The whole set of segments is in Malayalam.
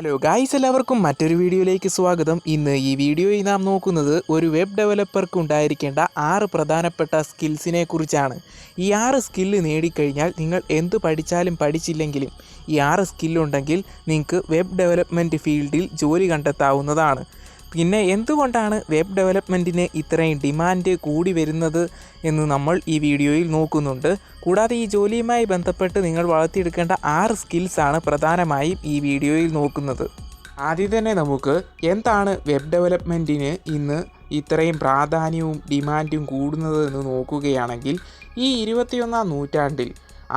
ഹലോ ഗായ്സ് എല്ലാവർക്കും മറ്റൊരു വീഡിയോയിലേക്ക് സ്വാഗതം. ഇന്ന് ഈ വീഡിയോയിൽ നാം നോക്കുന്നത് ഒരു വെബ് ഡെവലപ്പർക്ക് ഉണ്ടായിരിക്കേണ്ട ആറ് പ്രധാനപ്പെട്ട സ്കിൽസിനെ കുറിച്ചാണ്. ഈ ആറ് സ്കില്ല് നേടിക്കഴിഞ്ഞാൽ നിങ്ങൾ എന്ത് പഠിച്ചാലും പഠിച്ചില്ലെങ്കിലും ഈ ആറ് സ്കില്ലുണ്ടെങ്കിൽ നിങ്ങൾക്ക് വെബ് ഡെവലപ്മെന്റ് ഫീൽഡിൽ ജോലി കണ്ടെത്താവുന്നതാണ്. പിന്നെ എന്തുകൊണ്ടാണ് വെബ് ഡെവലപ്മെന്റിന് ഇത്രയും ഡിമാൻഡ് കൂടി വരുന്നത് എന്ന് നമ്മൾ ഈ വീഡിയോയിൽ നോക്കുന്നുണ്ട്. കൂടാതെ ഈ ജോലിയുമായി ബന്ധപ്പെട്ട് നിങ്ങൾ വളർത്തിയെടുക്കേണ്ട ആറ് സ്കിൽസാണ് പ്രധാനമായും ഈ വീഡിയോയിൽ നോക്കുന്നത്. ആദ്യം തന്നെ നമുക്ക് എന്താണ് വെബ് ഡെവലപ്മെന്റിന് ഇന്ന് ഇത്രയും പ്രാധാന്യവും ഡിമാൻഡും കൂടുന്നത് എന്ന് നോക്കുകയാണെങ്കിൽ ഈ ഇരുപത്തിയൊന്നാം നൂറ്റാണ്ടിൽ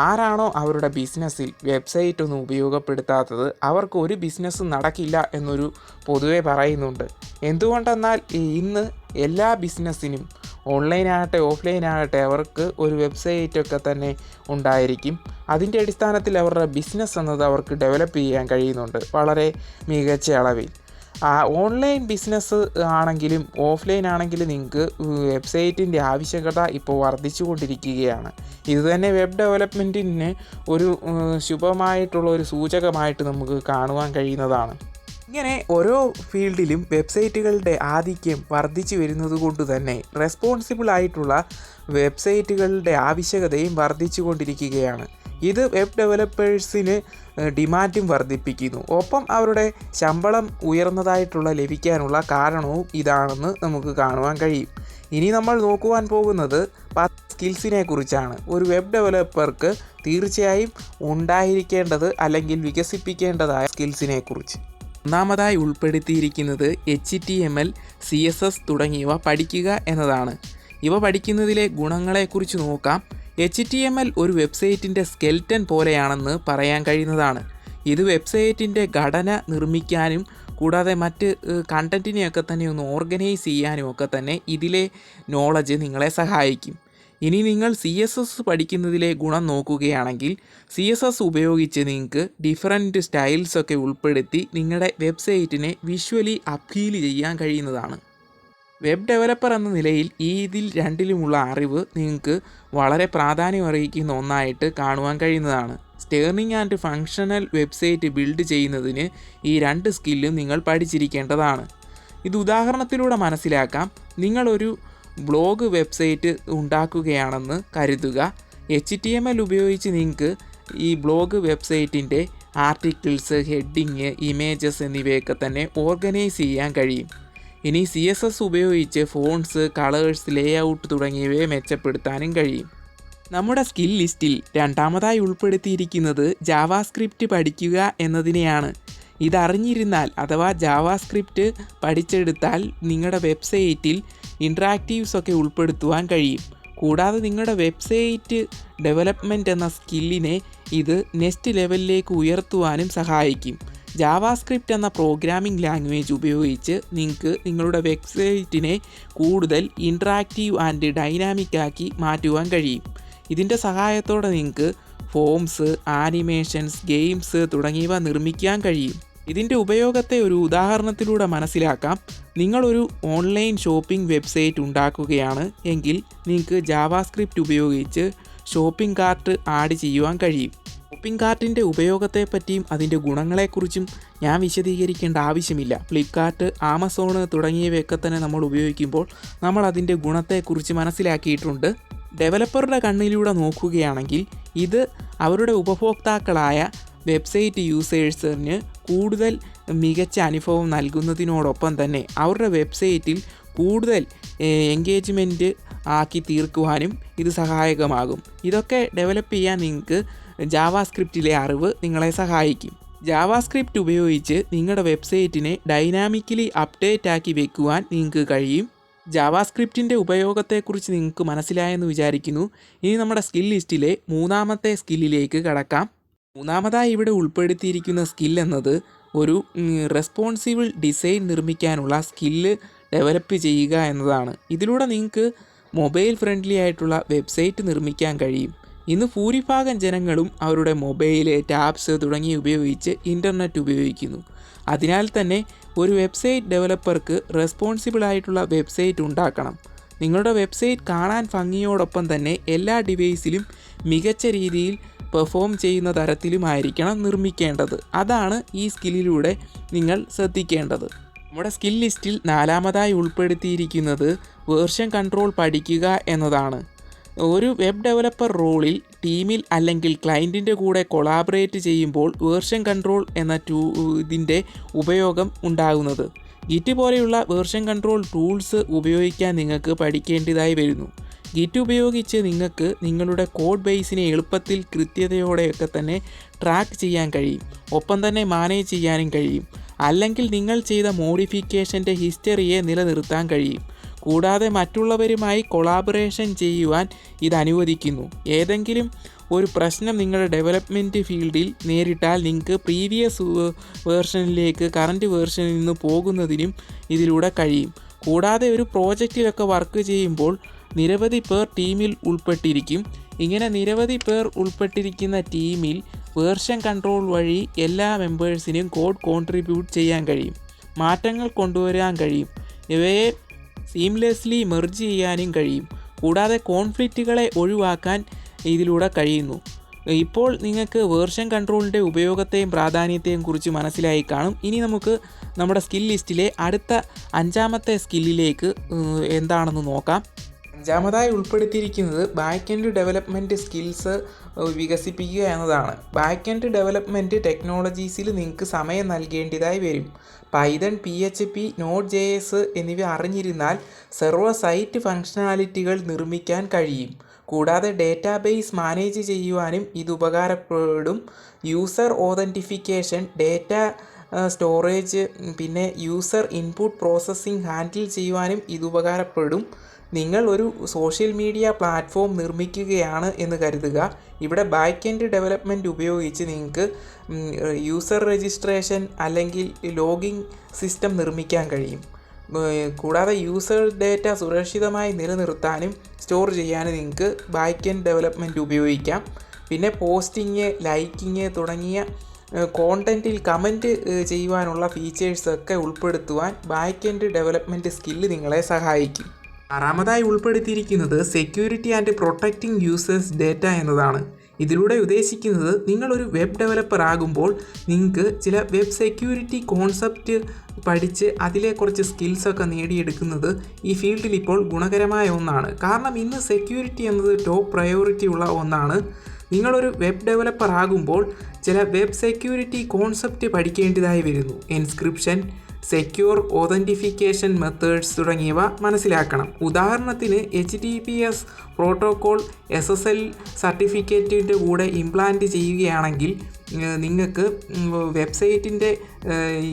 ആരാണോ അവരുടെ ബിസിനസ്സിൽ വെബ്സൈറ്റ് ഒന്നും ഉപയോഗപ്പെടുത്താത്തത് അവർക്ക് ഒരു ബിസിനസ്സും നടക്കില്ല എന്നൊരു പൊതുവെ പറയുന്നുണ്ട്. എന്തുകൊണ്ടെന്നാൽ ഇന്ന് എല്ലാ ബിസിനസ്സിനും ഓൺലൈനാകട്ടെ ഓഫ്ലൈനാകട്ടെ അവർക്ക് ഒരു വെബ്സൈറ്റൊക്കെ തന്നെ ഉണ്ടായിരിക്കും. അതിന്റെ അടിസ്ഥാനത്തിൽ അവരുടെ ബിസിനസ് എന്നത് അവർക്ക് ഡെവലപ്പ് ചെയ്യാൻ കഴിയുന്നുണ്ട് വളരെ മികച്ച അളവിൽ. ഓൺലൈൻ ബിസിനസ് ആണെങ്കിലും ഓഫ്ലൈൻ ആണെങ്കിലും നിങ്ങൾക്ക് വെബ്സൈറ്റിന്റെ ആവശ്യകത ഇപ്പോൾ വർദ്ധിച്ചുകൊണ്ടിരിക്കുകയാണ്. ഇതുതന്നെ ഇത് വെബ് ഡെവലപ്മെന്റിന് ഒരു ശുഭമായിട്ടുള്ള ഒരു സൂചകമായിട്ട് നമുക്ക് കാണുവാൻ കഴിയുന്നതാണ്. ഇങ്ങനെ ഓരോ ഫീൽഡിലും വെബ്സൈറ്റുകളുടെ ആധിക്യം വർദ്ധിച്ചു വരുന്നത് കൊണ്ട് തന്നെ റെസ്പോൺസിബിൾ ആയിട്ടുള്ള വെബ്സൈറ്റുകളുടെ ആവശ്യകതയും വർദ്ധിച്ചു കൊണ്ടിരിക്കുകയാണ്. ഇത് വെബ് ഡെവലപ്പേഴ്സിന് ഡിമാൻഡും വർദ്ധിപ്പിക്കുന്നു. ഒപ്പം അവരുടെ ശമ്പളം ഉയർന്നതായിട്ടുള്ള ലഭിക്കാനുള്ള കാരണവും ഇതാണെന്ന് നമുക്ക് കാണുവാൻ കഴിയും. ഇനി നമ്മൾ നോക്കുവാൻ പോകുന്നത് പത്ത് സ്കിൽസിനെ കുറിച്ചാണ്. ഒരു വെബ് ഡെവലപ്പർക്ക് തീർച്ചയായും ഉണ്ടായിരിക്കേണ്ടത് അല്ലെങ്കിൽ വികസിപ്പിക്കേണ്ടതായ സ്കിൽസിനെ കുറിച്ച്. ഒന്നാമതായി ഉൾപ്പെടുത്തിയിരിക്കുന്നത് H T M L C S S തുടങ്ങിയവ പഠിക്കുക എന്നതാണ്. ഇവ പഠിക്കുന്നതിലെ ഗുണങ്ങളെക്കുറിച്ച് നോക്കാം. എച്ച് ടി എം എൽ ഒരു വെബ്സൈറ്റിന്റെ സ്കെൽറ്റൻ പോലെയാണെന്ന് പറയാൻ കഴിയുന്നതാണ്. ഇത് വെബ്സൈറ്റിന്റെ ഘടന നിർമ്മിക്കാനും കൂടാതെ മറ്റ് കണ്ടന്റിനെയൊക്കെ തന്നെ ഒന്ന് ഓർഗനൈസ് ചെയ്യാനും ഒക്കെ തന്നെ ഇതിലെ നോളജ് നിങ്ങളെ സഹായിക്കും. ഇനി നിങ്ങൾ സി എസ് എസ് പഠിക്കുന്നതിലെ ഗുണം നോക്കുകയാണെങ്കിൽ സി എസ് എസ് ഉപയോഗിച്ച് നിങ്ങൾക്ക് ഡിഫറന്റ് സ്റ്റൈൽസ് ഒക്കെ ഉൾപ്പെടുത്തി നിങ്ങളുടെ വെബ്സൈറ്റിനെ വിഷ്വലി അപ്പീൽ ചെയ്യാൻ കഴിയുന്നതാണ്. വെബ് ഡെവലപ്പർ എന്ന നിലയിൽ ഈ ഇതിൽ രണ്ടിലുമുള്ള അറിവ് നിങ്ങൾക്ക് വളരെ പ്രാധാന്യം അറിയിക്കുന്ന ഒന്നായിട്ട് കാണുവാൻ കഴിയുന്നതാണ്. സ്റ്റേർണിംഗ് ആൻഡ് ഫങ്ഷണൽ വെബ്സൈറ്റ് ബിൽഡ് ചെയ്യുന്നതിന് ഈ രണ്ട് സ്കില്ലും നിങ്ങൾ പഠിച്ചിരിക്കേണ്ടതാണ്. ഇത് ഉദാഹരണത്തിലൂടെ മനസ്സിലാക്കാം. നിങ്ങളൊരു ബ്ലോഗ് വെബ്സൈറ്റ് ഉണ്ടാക്കുകയാണെന്ന് കരുതുക. എച്ച് ടി എം എൽ ഉപയോഗിച്ച് നിങ്ങൾക്ക് ഈ ബ്ലോഗ് വെബ്സൈറ്റിന്റെ ആർട്ടിക്കിൾസ് ഹെഡിങ് ഇമേജസ് എന്നിവയൊക്കെ തന്നെ ഓർഗനൈസ് ചെയ്യാൻ കഴിയും. ഇനി സി എസ് എസ് ഉപയോഗിച്ച് ഫോൺസ് കളേഴ്സ് ലേഔട്ട് തുടങ്ങിയവയെ മെച്ചപ്പെടുത്താനും കഴിയും. നമ്മുടെ സ്കിൽ ലിസ്റ്റിൽ രണ്ടാമതായി ഉൾപ്പെടുത്തിയിരിക്കുന്നത് ജാവാസ്ക്രിപ്റ്റ് പഠിക്കുക എന്നതിനെയാണ്. ഇതറിഞ്ഞിരുന്നാൽ അഥവാ ജാവാസ്ക്രിപ്റ്റ് പഠിച്ചെടുത്താൽ നിങ്ങളുടെ വെബ്സൈറ്റിൽ ഇൻട്രാക്റ്റീവ്സ് ഒക്കെ ഉൾപ്പെടുത്തുവാൻ കഴിയും. കൂടാതെ നിങ്ങളുടെ വെബ്സൈറ്റ് ഡെവലപ്മെന്റ് എന്ന സ്കില്ലിനെ ഇത് നെക്സ്റ്റ് ലെവലിലേക്ക് ഉയർത്തുവാനും സഹായിക്കും. ജാവാസ്ക്രിപ്റ്റ് എന്ന പ്രോഗ്രാമിംഗ് ലാംഗ്വേജ് ഉപയോഗിച്ച് നിങ്ങൾക്ക് നിങ്ങളുടെ വെബ്സൈറ്റിനെ കൂടുതൽ ഇൻട്രാക്റ്റീവ് ആൻഡ് ഡൈനാമിക് ആക്കി മാറ്റുവാൻ കഴിയും. ഇതിന്റെ സഹായത്തോടെ നിങ്ങൾക്ക് ഫോംസ് ആനിമേഷൻസ് ഗെയിംസ് തുടങ്ങിയവ നിർമ്മിക്കാൻ കഴിയും. ഇതിന്റെ ഉപയോഗത്തെ ഒരു ഉദാഹരണത്തിലൂടെ മനസ്സിലാക്കാം. നിങ്ങളൊരു ഓൺലൈൻ ഷോപ്പിംഗ് വെബ്സൈറ്റ് ഉണ്ടാക്കുകയാണ് എങ്കിൽ നിങ്ങൾക്ക് ജാവാസ്ക്രിപ്റ്റ് ഉപയോഗിച്ച് ഷോപ്പിംഗ് കാർട്ട് ആഡ് ചെയ്യുവാൻ കഴിയും. ഷോപ്പിംഗ് കാർട്ടിന്റെ ഉപയോഗത്തെപ്പറ്റിയും അതിന്റെ ഗുണങ്ങളെക്കുറിച്ചും ഞാൻ വിശദീകരിക്കേണ്ട ആവശ്യമില്ല. ഫ്ലിപ്കാർട്ട് ആമസോൺ തുടങ്ങിയവയൊക്കെ തന്നെ നമ്മൾ ഉപയോഗിക്കുമ്പോൾ നമ്മൾ അതിന്റെ ഗുണത്തെക്കുറിച്ച് മനസ്സിലാക്കിയിട്ടുണ്ട്. ഡെവലപ്പറുടെ കണ്ണിലൂടെ നോക്കുകയാണെങ്കിൽ ഇത് അവരുടെ ഉപഭോക്താക്കളായ വെബ്സൈറ്റ് യൂസേഴ്സിന് കൂടുതൽ മികച്ച അനുഭവം നൽകുന്നതിനോടൊപ്പം തന്നെ അവരുടെ വെബ്സൈറ്റിൽ കൂടുതൽ എൻഗേജ്മെന്റ് ആക്കി തീർക്കുവാനും ഇത് സഹായകമാകും. ഇതൊക്കെ ഡെവലപ്പ് ചെയ്യാൻ നിങ്ങൾക്ക് ജാവാസ്ക്രിപ്റ്റിലെ അറിവ് നിങ്ങളെ സഹായിക്കും. ജാവാസ്ക്രിപ്റ്റ് ഉപയോഗിച്ച് നിങ്ങളുടെ വെബ്സൈറ്റിനെ ഡൈനാമിക്കലി അപ്ഡേറ്റ് ആക്കി വെക്കുവാൻ നിങ്ങൾക്ക് കഴിയും. ജാവാസ്ക്രിപ്റ്റിന്റെ ഉപയോഗത്തെക്കുറിച്ച് നിങ്ങൾക്ക് മനസ്സിലായെന്ന് വിചാരിക്കുന്നു. ഇനി നമ്മുടെ സ്കിൽ ലിസ്റ്റിലെ മൂന്നാമത്തെ സ്കില്ലിലേക്ക് കടക്കാം. മൂന്നാമതായി ഇവിടെ ഉൾപ്പെടുത്തിയിരിക്കുന്ന സ്കിൽ എന്നത് ഒരു റെസ്പോൺസിബിൾ ഡിസൈൻ നിർമ്മിക്കാനുള്ള സ്കില്ല് ഡെവലപ്പ് ചെയ്യുക എന്നതാണ്. ഇതിലൂടെ നിങ്ങൾക്ക് മൊബൈൽ ഫ്രണ്ട്ലി ആയിട്ടുള്ള വെബ്സൈറ്റ് നിർമ്മിക്കാൻ കഴിയും. ഇന്ന് ഭൂരിഭാഗം ജനങ്ങളും അവരുടെ മൊബൈൽ ടാബ്സ് തുടങ്ങി ഉപയോഗിച്ച് ഇന്റർനെറ്റ് ഉപയോഗിക്കുന്നു. അതിനാൽ തന്നെ ഒരു വെബ്സൈറ്റ് ഡെവലപ്പർക്ക് റെസ്പോൺസിബിൾ ആയിട്ടുള്ള വെബ്സൈറ്റ് ഉണ്ടാക്കണം. നിങ്ങളുടെ വെബ്സൈറ്റ് കാണാൻ ഭംഗിയോടൊപ്പം തന്നെ എല്ലാ ഡിവൈസിലും മികച്ച രീതിയിൽ പെർഫോം ചെയ്യുന്ന തരത്തിലുമായിരിക്കണം നിർമ്മിക്കേണ്ടത്. അതാണ് ഈ സ്കില്ലിലൂടെ നിങ്ങൾ ശ്രദ്ധിക്കേണ്ടത്. നമ്മുടെ സ്കിൽ ലിസ്റ്റിൽ നാലാമതായി ഉൾപ്പെടുത്തിയിരിക്കുന്നത് വേർഷൻ കൺട്രോൾ പഠിക്കുക എന്നതാണ്. ഒരു വെബ് ഡെവലപ്പർ റോളിൽ ടീമിൽ അല്ലെങ്കിൽ ക്ലയന്റിന്റെ കൂടെ കൊളാബറേറ്റ് ചെയ്യുമ്പോൾ വേർഷൻ കൺട്രോൾ എന്ന ടൂ ഇതിന്റെ ഉപയോഗം ഉണ്ടാകുന്നത്. ഗിറ്റ് പോലെയുള്ള വേർഷൻ കൺട്രോൾ ടൂൾസ് ഉപയോഗിക്കാൻ നിങ്ങൾക്ക് പഠിക്കേണ്ടതായി വരുന്നു. ഗിറ്റ് ഉപയോഗിച്ച് നിങ്ങൾക്ക് നിങ്ങളുടെ കോഡ് ബേസിനെ എളുപ്പത്തിൽ കൃത്യതയോടെയൊക്കെ തന്നെ ട്രാക്ക് ചെയ്യാൻ കഴിയും. ഒപ്പം തന്നെ മാനേജ് ചെയ്യാനും കഴിയും. അല്ലെങ്കിൽ നിങ്ങൾ ചെയ്ത മോഡിഫിക്കേഷന്റെ ഹിസ്റ്ററിയെ നിലനിർത്താൻ കഴിയും. കൂടാതെ മറ്റുള്ളവരുമായി കൊളാബറേഷൻ ചെയ്യുവാൻ ഇത് അനുവദിക്കുന്നു. ഏതെങ്കിലും ഒരു പ്രശ്നം നിങ്ങളുടെ ഡെവലപ്മെന്റ് ഫീൽഡിൽ നേരിട്ടാൽ നിങ്ങൾക്ക് പ്രീവിയസ് വേർഷനിലേക്ക് കറന്റ് വേർഷനിൽ നിന്ന് പോകുന്നതിനും ഇതിലൂടെ കഴിയും. കൂടാതെ ഒരു പ്രോജക്റ്റിലൊക്കെ വർക്ക് ചെയ്യുമ്പോൾ നിരവധി പേർ ടീമിൽ ഉൾപ്പെട്ടിരിക്കും. ഇങ്ങനെ നിരവധി പേർ ഉൾപ്പെട്ടിരിക്കുന്ന ടീമിൽ വേർഷൻ കൺട്രോൾ വഴി എല്ലാ മെമ്പേഴ്സിനും കോഡ് കോൺട്രിബ്യൂട്ട് ചെയ്യാൻ കഴിയും. മാറ്റങ്ങൾ കൊണ്ടുവരാൻ കഴിയും. ഇവയെ സീംലെസ്ലി മെർജ് ചെയ്യാനും കഴിയും. കൂടാതെ കോൺഫ്ലിക്റ്റുകളെ ഒഴിവാക്കാൻ ഇതിലൂടെ കഴിയുന്നു. ഇപ്പോൾ നിങ്ങൾക്ക് വേർഷൻ കൺട്രോളിന്റെ ഉപയോഗത്തെയും പ്രാധാന്യത്തെയും കുറിച്ച് മനസ്സിലായി കാണും. ഇനി നമുക്ക് നമ്മുടെ സ്കിൽ ലിസ്റ്റിലെ അടുത്ത അഞ്ചാമത്തെ സ്കില്ലിലേക്ക് എന്താണെന്ന് നോക്കാം. അഞ്ചാമതായി ഉൾപ്പെടുത്തിയിരിക്കുന്നത് ബാക്ക് എൻഡ് ഡെവലപ്മെന്റ് സ്കിൽസ് വികസിപ്പിക്കുക എന്നതാണ്. ബാക്ക് എൻഡ് ഡെവലപ്മെന്റ് ടെക്നോളജീസിൽ നിങ്ങൾക്ക് സമയം നൽകേണ്ടതായി വരും. Python P H P Node J S എന്നിവ അറിഞ്ഞിരുന്നാൽ സെർവ സൈറ്റ് ഫംഗ്ഷനാലിറ്റികൾ നിർമ്മിക്കാൻ കഴിയും. കൂടാതെ ഡേറ്റാബേസ് മാനേജ് ചെയ്യുവാനും ഇത് ഉപകാരപ്പെടും. യൂസർ ഓതന്റിഫിക്കേഷൻ ഡേറ്റ സ്റ്റോറേജ് പിന്നെ യൂസർ ഇൻപുട്ട് പ്രോസസ്സിംഗ് ഹാൻഡിൽ ചെയ്യുവാനും ഇത് ഉപകാരപ്പെടും. നിങ്ങൾ ഒരു സോഷ്യൽ മീഡിയ പ്ലാറ്റ്ഫോം നിർമ്മിക്കുകയാണ് എന്ന് കരുതുക. ഇവിടെ ബാക്ക് എൻഡ് ഡെവലപ്മെന്റ് ഉപയോഗിച്ച് നിങ്ങൾക്ക് യൂസർ രജിസ്ട്രേഷൻ അല്ലെങ്കിൽ ലോഗിംഗ് സിസ്റ്റം നിർമ്മിക്കാൻ കഴിയും. കൂടാതെ യൂസർ ഡേറ്റ സുരക്ഷിതമായി നിലനിർത്താനും സ്റ്റോർ ചെയ്യാനും നിങ്ങൾക്ക് ബാക്ക് എൻഡ് ഡെവലപ്മെന്റ് ഉപയോഗിക്കാം. പിന്നെ പോസ്റ്റിങ് ലൈക്കിങ് തുടങ്ങിയ കോണ്ടന്റിൽ കമന്റ് ചെയ്യുവാനുള്ള ഫീച്ചേഴ്സൊക്കെ ഉൾപ്പെടുത്തുവാൻ ബാക്ക് എൻഡ് ഡെവലപ്മെന്റ് സ്കില്ല് നിങ്ങളെ സഹായിക്കും. ആറാമതായി ഉൾപ്പെടുത്തിയിരിക്കുന്നത് security and protecting users data എന്നതാണ്. ഇതിലൂടെ ഉദ്ദേശിക്കുന്നത് നിങ്ങളൊരു വെബ് ഡെവലപ്പർ ആകുമ്പോൾ നിങ്ങൾക്ക് ചില വെബ് സെക്യൂരിറ്റി കോൺസെപ്റ്റ് പഠിച്ച് അതിലെ കുറച്ച് സ്കിൽസൊക്കെ നേടിയെടുക്കുന്നത് ഈ ഫീൽഡിൽ ഇപ്പോൾ ഗുണകരമായ ഒന്നാണ്. കാരണം ഇന്ന് സെക്യൂരിറ്റി എന്നത് ടോപ്പ് പ്രയോറിറ്റി ഉള്ള ഒന്നാണ്. നിങ്ങളൊരു വെബ് ഡെവലപ്പർ ആകുമ്പോൾ ചില വെബ് സെക്യൂരിറ്റി കോൺസെപ്റ്റ് പഠിക്കേണ്ടതായി വരുന്നു. ഇൻസ്ക്രിപ്ഷൻ സെക്യൂർ ഓതന്റിഫിക്കേഷൻ മെത്തേഡ്സ് തുടങ്ങിയവ മനസ്സിലാക്കണം. ഉദാഹരണത്തിന് H D P S protocol S S L സർട്ടിഫിക്കറ്റിന്റെ കൂടെ ഇംപ്ലാന്റ് ചെയ്യുകയാണെങ്കിൽ നിങ്ങൾക്ക് വെബ്സൈറ്റിന്റെ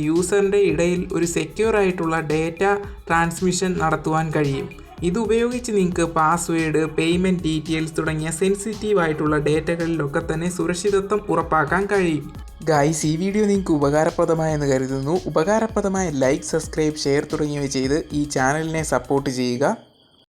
യൂസറിന്റെ ഇടയിൽ ഒരു സെക്യൂർ ആയിട്ടുള്ള ഡേറ്റ ട്രാൻസ്മിഷൻ നടത്തുവാൻ കഴിയും. ഇത് ഉപയോഗിച്ച് നിങ്ങൾക്ക് പാസ്വേഡ് പേയ്മെന്റ് ഡീറ്റെയിൽസ് തുടങ്ങിയ സെൻസിറ്റീവ് ആയിട്ടുള്ള ഡേറ്റകളിലൊക്കെ തന്നെ സുരക്ഷിതത്വം ഉറപ്പാക്കാൻ കഴിയും. ഗായ്സ് ഈ വീഡിയോ നിങ്ങൾക്ക് ഉപകാരപ്രദമായെന്ന് കരുതുന്നു. ഉപകാരപ്രദമായ ലൈക്ക് സബ്സ്ക്രൈബ് ഷെയർ തുടങ്ങിയവ ചെയ്ത് ഈ ചാനലിനെ സപ്പോർട്ട് ചെയ്യുക.